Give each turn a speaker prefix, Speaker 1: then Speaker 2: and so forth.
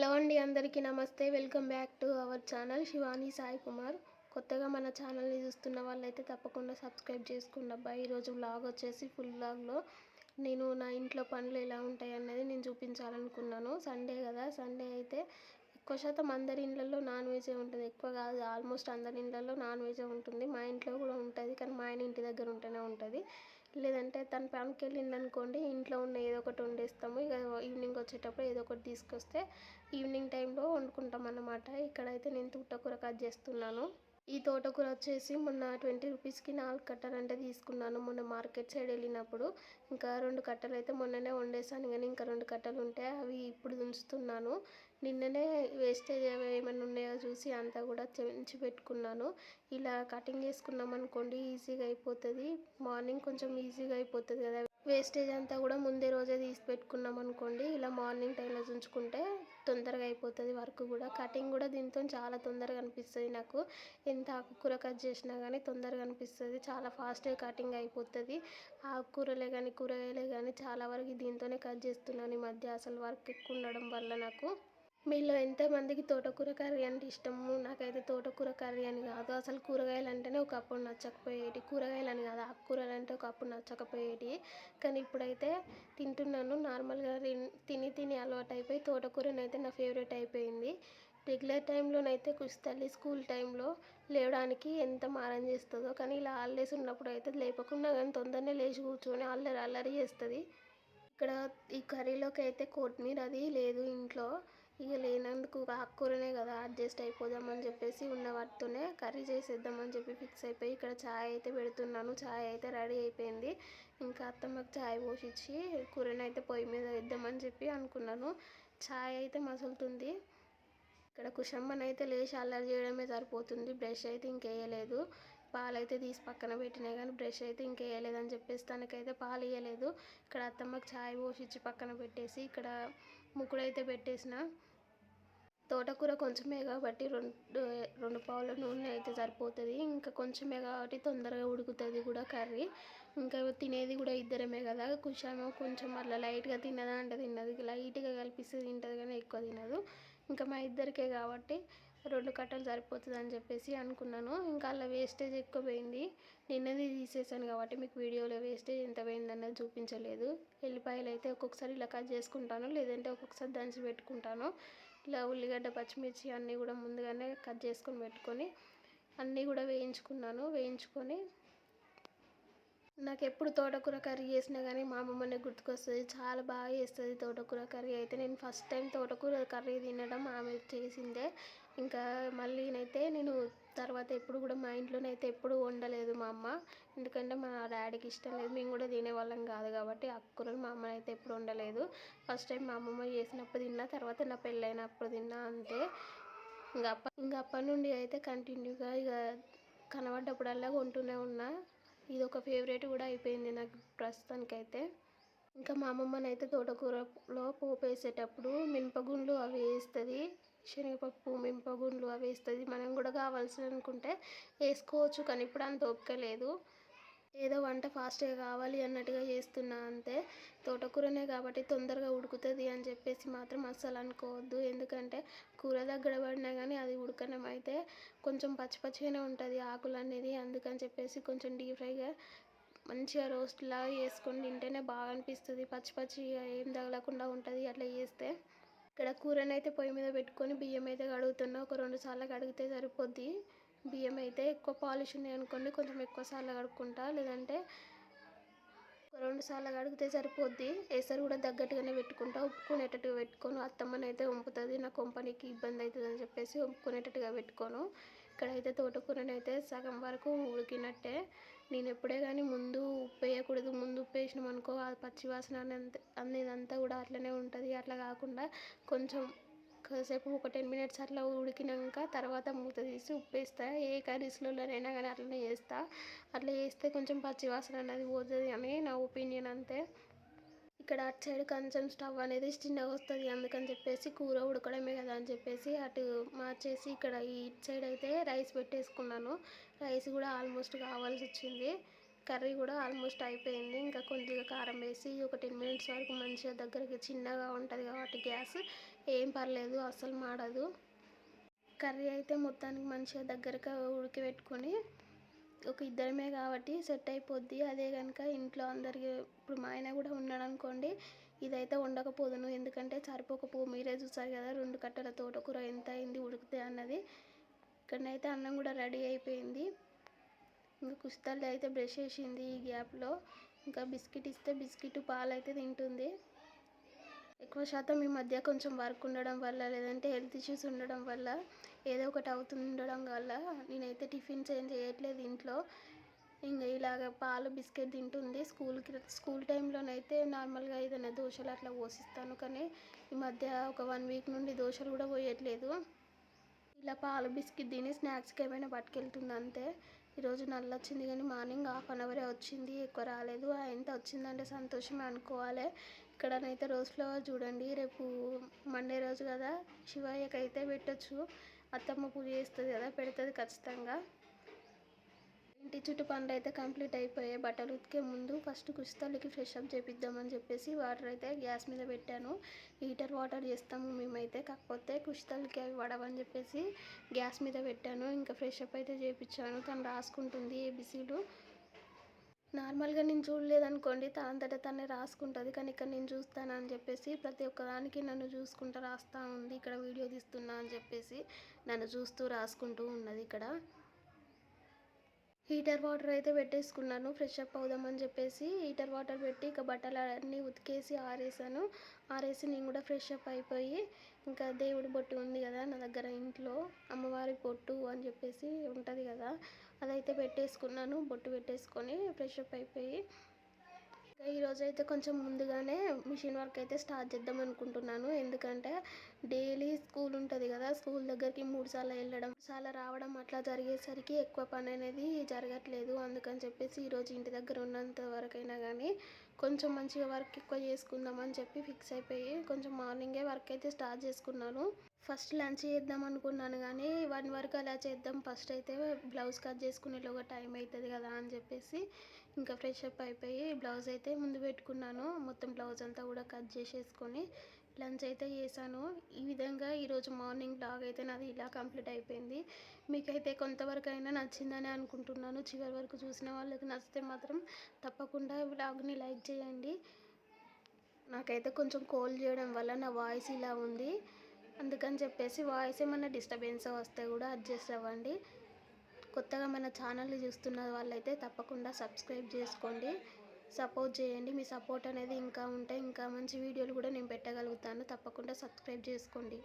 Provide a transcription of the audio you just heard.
Speaker 1: Hello అండి అందరికీ నమస్తే. Welcome back to our channel Shivani Sai Kumar. కొత్తగా మన ఛానల్ని చూస్తున్న వాళ్ళైతే తప్పకుండా సబ్స్క్రైబ్ చేసుకోండి అబ్బా. ఈరోజు వ్లాగ్ వచ్చేసి ఫుల్ వ్లాగ్లో నేను నా ఇంట్లో పనులు ఎలా ఉంటాయి అనేది నేను చూపించాలనుకున్నాను. సండే కదా సండే అయితే ఎక్కువ శాతం అందరి ఇళ్ళల్లో నాన్ వెజే ఉంటుంది. ఎక్కువ కాదు ఆల్మోస్ట్ అందరి ఇళ్ళల్లో నాన్ వెజే ఉంటుంది. మా ఇంట్లో కూడా ఉంటుంది కానీ మా ఆయన ఇంటి దగ్గర ఉంటేనే ఉంటుంది. లేదంటే తన పనికి వెళ్ళింది అనుకోండి ఇంట్లో ఉన్న ఏదో ఒకటి వండేస్తాము. ఇక ఈవినింగ్ వచ్చేటప్పుడు ఏదో ఒకటి తీసుకొస్తే ఈవినింగ్ టైంలో వండుకుంటాం అన్నమాట ఇక్కడైతే నేను తోటకూర కట్ చేస్తున్నాను. ఈ తోటకూర వచ్చేసి మొన్న ట్వంటీ రూపీస్కి నాలుగు కట్టలు అంటే తీసుకున్నాను. మొన్న మార్కెట్ సైడ్ వెళ్ళినప్పుడు ఇంకా రెండు కట్టలు అయితే మొన్ననే వండేసాను. కానీ ఇంకా రెండు కట్టలు ఉంటే అవి ఇప్పుడు దుంచుతున్నాను. నిన్ననే వేస్టేజ్ ఏమైనా ఉన్నాయో చూసి అంతా కూడా చెంచి పెట్టుకున్నాను. ఇలా కటింగ్ చేసుకున్నాం అనుకోండి ఈజీగా అయిపోతుంది. మార్నింగ్ కొంచెం ఈజీగా అయిపోతుంది కదా. వేస్టేజ్ అంతా కూడా ముందే రోజే తీసి పెట్టుకున్నాం అనుకోండి. ఇలా మార్నింగ్ టైంలో ఉంచుకుంటే తొందరగా అయిపోతుంది వర్క్ కూడా. కటింగ్ కూడా దీంతో చాలా తొందరగా అనిపిస్తుంది నాకు. ఎంత ఆకుకూర కట్ చేసినా కానీ తొందరగా అనిపిస్తుంది. చాలా ఫాస్ట్గా కటింగ్ అయిపోతుంది. ఆకుకూరలే కానీ కూరగాయలే కానీ చాలా వరకు దీంతోనే కట్ చేస్తున్నాను ఈ మధ్య. అసలు వర్క్ ఎక్కువ ఉండడం వల్ల నాకు. మీలో ఎంతమందికి తోటకూర కర్రీ అంటే ఇష్టము? నాకైతే తోటకూర కర్రీ అని కాదు. అసలు కూరగాయలు అంటేనే ఒకప్పుడు నచ్చకపోయేటి. కూరగాయలు అని కాదు ఆకుకూరలు అంటే ఒకప్పుడు నచ్చకపోయేటి. కానీ ఇప్పుడైతే తింటున్నాను. నార్మల్గా తిని తిని అలవాటు అయిపోయి తోటకూరనైతే నా ఫేవరెట్ అయిపోయింది. రెగ్యులర్ టైంలోనైతే తల్లి స్కూల్ టైంలో లేవడానికి ఎంత మారం చేస్తుందో కానీ ఇలా హాలిడేస్ ఉన్నప్పుడు అయితే లేపకుండా కానీ తొందరనే లేచి కూర్చొని అల్లరి అల్లరి చేస్తుంది. ఇక్కడ ఈ కర్రీలోకి అయితే కొత్తిమీర అది లేదు ఇంట్లో. ఇక లేనందుకు ఆకుకూరనే కదా అడ్జస్ట్ అయిపోదామని చెప్పేసి ఉన్న వాటితోనే కర్రీ చేసేద్దామని చెప్పి ఫిక్స్ అయిపోయి ఇక్కడ ఛాయ్ అయితే పెడుతున్నాను. ఛాయ్ అయితే రెడీ అయిపోయింది. ఇంకా అత్తమ్మకి ఛాయ్ పోసిచ్చి కూరని అయితే పొయ్యి మీద వేద్దామని చెప్పి అనుకున్నాను. ఛాయ్ అయితే మసులుతుంది. ఇక్కడ కుషమ్మని అయితే లేచి అల్లరి చేయడమే సరిపోతుంది. బ్రష్ అయితే ఇంకేయలేదు. పాలు అయితే తీసి పక్కన పెట్టినాయి కానీ బ్రష్ అయితే ఇంకేయలేదని చెప్పేసి తనకైతే పాలు ఇవ్వలేదు ఇక్కడ అత్తమ్మకి ఛాయ్ పోసిచ్చి పక్కన పెట్టేసి ఇక్కడ ముక్కుడైతే పెట్టేసిన. తోటకూర కొంచెమే కాబట్టి రెండు రెండు పావుల నూనె అయితే సరిపోతుంది. ఇంకా కొంచెమే కాబట్టి తొందరగా ఉడుకుతుంది కూడా కర్రీ. ఇంకా తినేది కూడా ఇద్దరమే కదా. కుషామో కొంచెం అట్లా లైట్గా తిన్నదా అంటే తిన్నది. లైట్గా కలిపిస్తే తింటుంది కానీ ఎక్కువ తినదు. ఇంకా మా ఇద్దరికే కాబట్టి రెండు కట్టలు సరిపోతుంది అని చెప్పేసి అనుకున్నాను. ఇంకా అలా వేస్టేజ్ ఎక్కువ పోయింది. నిన్నది తీసేసాను కాబట్టి మీకు వీడియోలో వేస్టేజ్ ఎంత పోయింది అన్నది చూపించలేదు. ఎల్లిపాయలు అయితే ఒక్కొక్కసారి ఇలా కట్ చేసుకుంటాను. లేదంటే ఒక్కొక్కసారి దంచి పెట్టుకుంటాను. ఇలా ఉల్లిగడ్డ పచ్చిమిర్చి అన్నీ కూడా ముందుగానే కట్ చేసుకొని పెట్టుకొని అన్నీ కూడా వేయించుకున్నాను. వేయించుకొని నాకు ఎప్పుడు తోటకూర కర్రీ చేసినా కానీ మా అమ్మమ్మనే గుర్తుకొస్తుంది. చాలా బాగా చేస్తుంది తోటకూర కర్రీ. అయితే నేను ఫస్ట్ టైం తోటకూర కర్రీ తినడం ఆమె చేసిందే. ఇంకా మళ్ళీనైతే నేను తర్వాత ఎప్పుడు కూడా మా ఇంట్లోనైతే ఎప్పుడు వండలేదు మా అమ్మ. ఎందుకంటే మా డాడీకి ఇష్టం లేదు. మేము కూడా తినేవాళ్ళం కాదు కాబట్టి ఆకుకూరలు మా అమ్మ అయితే ఎప్పుడు వండలేదు. ఫస్ట్ టైం మా అమ్మమ్మ చేసినప్పుడు తిన్నా తర్వాత నా పెళ్ళైనప్పుడు తిన్నా అంతే. ఇంకా అప్ప ఇంకా అప్పటి నుండి అయితే కంటిన్యూగా ఇక కనబడ్డప్పుడల్లా కొంటూనే ఉన్నా. ఇది ఒక ఫేవరెట్ కూడా అయిపోయింది నాకు ప్రస్తుతానికైతే. ఇంకా మా అమ్మమ్మనైతే తోటకూరలో పోపు వేసేటప్పుడు మినపగుండ్లు అవి వేస్తుంది. శనగపప్పు మినపగుండ్లు అవి వేస్తుంది. మనం కూడా కావాల్సి అనుకుంటే వేసుకోవచ్చు కానీ ఇప్పుడు అంత ఓపిక లేదు. ఏదో వంట ఫాస్ట్గా కావాలి అన్నట్టుగా చేస్తున్నా అంతే. తోటకూరనే కాబట్టి తొందరగా ఉడుకుతుంది అని చెప్పేసి మాత్రం అస్సలు అనుకోవద్దు. ఎందుకంటే కూర దగ్గర పడినా కానీ అది ఉడకడం అయితే కొంచెం పచ్చి పచ్చిగానే ఉంటుంది ఆకులు అనేది. అందుకని చెప్పేసి కొంచెం డీప్ ఫ్రైగా మంచిగా రోస్ట్ లాగా చేసుకొని తింటేనే బాగా అనిపిస్తుంది. పచ్చి పచ్చిగా ఏం తగలకుండా ఉంటుంది అట్లా చేస్తే. ఇక్కడ కూరనైతే పొయ్యి మీద పెట్టుకొని బియ్యం అయితే కడుగుతున్నా. ఒక రెండు సార్లు కడిగితే సరిపోద్ది. బియ్యం అయితే ఎక్కువ పాలిష్ ఉన్నాయి అనుకోండి కొంచెం ఎక్కువ సార్లు కడుక్కుంటా. లేదంటే రెండు సార్లు కడిగితే సరిపోద్ది. ఎసరు కూడా తగ్గట్టుగానే పెట్టుకుంటా. ఉప్పుకునేటట్టుగా పెట్టుకోను. అత్తమ్మని అయితే వంపుతుంది. నాకు వంపనికి ఇబ్బంది అవుతుంది అని చెప్పేసి వంపుకునేటట్టుగా పెట్టుకోను. ఇక్కడైతే తోటకూరని అయితే సగం వరకు ఉడికినట్టే. నేను ఎప్పుడే కానీ ముందు ఉప్పు వేయకూడదు. ముందు ఉప్పు వేసినాం అనుకో ఆ పచ్చివాసన అనేది అంతా కూడా అట్లనే ఉంటుంది. అట్లా కాకుండా కొంచెం కాసేపు ఒక టెన్ మినిట్స్ అట్లా ఉడికినాక తర్వాత మూత తీసి ఉప్పు వేస్తా ఏ కర్రీస్లోనైనా కానీ అట్లనే చేస్తా. అట్లా చేస్తే కొంచెం పచ్చివాసన అనేది పోతుంది అని నా ఒపీనియన్ అంతే. ఇక్కడ అటు సైడ్ కొంచెం స్టవ్ అనేది చిన్నగా వస్తుంది అందుకని చెప్పేసి కూర ఉడకడమే కదా అని చెప్పేసి అటు మార్చేసి ఇక్కడ ఇటు సైడ్ అయితే రైస్ పెట్టేసుకున్నాను. రైస్ కూడా ఆల్మోస్ట్ కావాల్సి వచ్చింది. కర్రీ కూడా ఆల్మోస్ట్ అయిపోయింది. ఇంకా కొద్దిగా కారం వేసి ఒక టెన్ మినిట్స్ వరకు మంచిగా దగ్గరికి చిన్నగా ఉంటుంది కాబట్టి గ్యాస్. ఏం పర్లేదు అసలు మాడదు. కర్రీ అయితే మొత్తానికి మంచిగా దగ్గరగా ఉడికిపెట్టుకొని ఒక ఇద్దరమే కాబట్టి సెట్ అయిపోద్ది. అదే కనుక ఇంట్లో అందరికి ఇప్పుడు మా ఆయన కూడా ఉన్నాడు అనుకోండి ఇదైతే ఉండకపోదును ఎందుకంటే సరిపోకపో మీరే చూసారు కదా రెండు కట్టల తోటకూర ఎంత అయింది ఉడికితే అన్నది. ఇక్కడనైతే అన్నం కూడా రెడీ అయిపోయింది. ఇంకా కుస్తల్లి అయితే బ్రష్ వేసింది ఈ గ్యాప్లో. ఇంకా బిస్కెట్ ఇస్తే బిస్కెట్ పాలు అయితే తింటుంది. ఎక్కువ శాతం ఈ మధ్య కొంచెం వర్క్ ఉండడం వల్ల లేదంటే హెల్త్ ఇష్యూస్ ఉండడం వల్ల ఏదో ఒకటి అవుతుండడం వల్ల నేనైతే టిఫిన్స్ ఏం చేయట్లేదు ఇంట్లో. ఇంకా ఇలాగ పాలు బిస్కెట్ తింటుంది. స్కూల్కి స్కూల్ టైంలోనైతే నార్మల్గా ఏదైనా దోశలు అట్లా పోసిస్తాను. కానీ ఈ మధ్య ఒక వన్ వీక్ నుండి దోశలు కూడా పోయట్లేదు. ఇలా పాలు బిస్కెట్ తిని స్నాక్స్కి ఏమైనా పట్టుకెళ్తుంది అంతే. ఈరోజు నల్ల వచ్చింది కానీ మార్నింగ్ హాఫ్ అన్ అవరే వచ్చింది. ఎక్కువ రాలేదు. ఎంత వచ్చిందంటే సంతోషమే అనుకోవాలి. ఇక్కడనైతే రోజ్ ఫ్లవర్ చూడండి. రేపు మండే రోజు కదా శివయ్యకి అయితే పెట్టచ్చు. అత్తమ్మ పూజ చేస్తుంది కదా పెడుతుంది ఖచ్చితంగా. ఇంటి చుట్టూ పనులు అయితే కంప్లీట్ అయిపోయాయి. బట్టలు ఉతికే ముందు ఫస్ట్ కుస్తలకి ఫ్రెష్ అప్ చేపిద్దామని చెప్పేసి వాటర్ అయితే గ్యాస్ మీద పెట్టాను. హీటర్ వాటర్ చేస్తాము మేమైతే. కాకపోతే కుస్తలకి అవి వడవని చెప్పేసి గ్యాస్ మీద పెట్టాను. ఇంకా ఫ్రెష్ అప్ అయితే చేయించాను తను రాసుకుంటుంది ఏబిసీలు నార్మల్గా నేను చూడలేదనుకోండి తనంతట తనే రాసుకుంటుంది. కానీ ఇక్కడ నేను చూస్తాను అని చెప్పేసి ప్రతి ఒక్కదానికి నన్ను చూసుకుంటూ రాస్తూ ఉంది. ఇక్కడ వీడియో తీస్తున్నా అని చెప్పేసి నన్ను చూస్తూ రాసుకుంటూ ఉన్నది ఇక్కడ. హీటర్ వాటర్ అయితే పెట్టేసుకున్నాను ఫ్రెష్ అప్ అవుదామని చెప్పేసి హీటర్ వాటర్ పెట్టి ఇక బట్టలు అన్నీ ఉతికేసి ఆరేసాను. ఆరేసి నేను కూడా ఫ్రెష్ అప్ అయిపోయి ఇంకా దేవుడి బొట్టు ఉంది కదా నా దగ్గర ఇంట్లో అమ్మవారి బొట్టు అని చెప్పేసి ఉంటుంది కదా అదైతే పెట్టేసుకున్నాను. బొట్టు పెట్టేసుకొని ఫ్రెష్ అప్ అయిపోయి ఈరోజు అయితే కొంచెం ముందుగానే మిషన్ వర్క్ అయితే స్టార్ట్ చేద్దాం అనుకుంటున్నాను. ఎందుకంటే డైలీ స్కూల్ ఉంటుంది కదా స్కూల్ దగ్గరికి మూడు సార్లు వెళ్ళడం చాలా రావడం అట్లా జరిగేసరికి ఎక్కువ పని అనేది జరగట్లేదు. అందుకని చెప్పేసి ఈరోజు ఇంటి దగ్గర ఉన్నంత వరకైనా కానీ కొంచెం మంచిగా వర్క్ ఎక్కువ చేసుకుందామని చెప్పి ఫిక్స్ అయిపోయి కొంచెం మార్నింగే వర్క్ అయితే స్టార్ట్ చేసుకున్నాను. ఫస్ట్ లంచ్ చేద్దాం అనుకున్నాను కానీ వన్ వరకు అలా చేద్దాం. ఫస్ట్ అయితే బ్లౌజ్ కట్ చేసుకునేలోగా టైం అవుతుంది కదా అని చెప్పేసి ఇంకా ఫ్రెష్ అప్ అయిపోయి బ్లౌజ్ అయితే ముందు పెట్టుకున్నాను. మొత్తం బ్లౌజ్ అంతా కూడా కట్ చేసేసుకొని లంచ్ అయితే చేశాను. ఈ విధంగా ఈరోజు మార్నింగ్ బ్లాగ్ అయితే నాది ఇలా కంప్లీట్ అయిపోయింది. మీకైతే కొంతవరకు అయినా నచ్చిందని అనుకుంటున్నాను. చివరి వరకు చూసిన వాళ్ళకి నచ్చితే మాత్రం తప్పకుండా బ్లాగ్ని లైక్ చేయండి. నాకైతే కొంచెం కోల్ చేయడం వల్ల నా వాయిస్ ఇలా ఉంది. అందుకని చెప్పేసి వాయిస్ ఏమైనా డిస్టర్బెన్స్ వస్తే కూడా అడ్జస్ట్ అవ్వండి. కొత్తగా మన ఛానల్ని చూస్తున్న వాళ్ళైతే తప్పకుండా సబ్స్క్రైబ్ చేసుకోండి. సపోర్ట్ చేయండి. మీ సపోర్ట్ అనేది ఇంకా ఉంటే ఇంకా మంచి వీడియోలు కూడా నేను పెట్టగలుగుతాను. తప్పకుండా సబ్స్క్రైబ్ చేసుకోండి.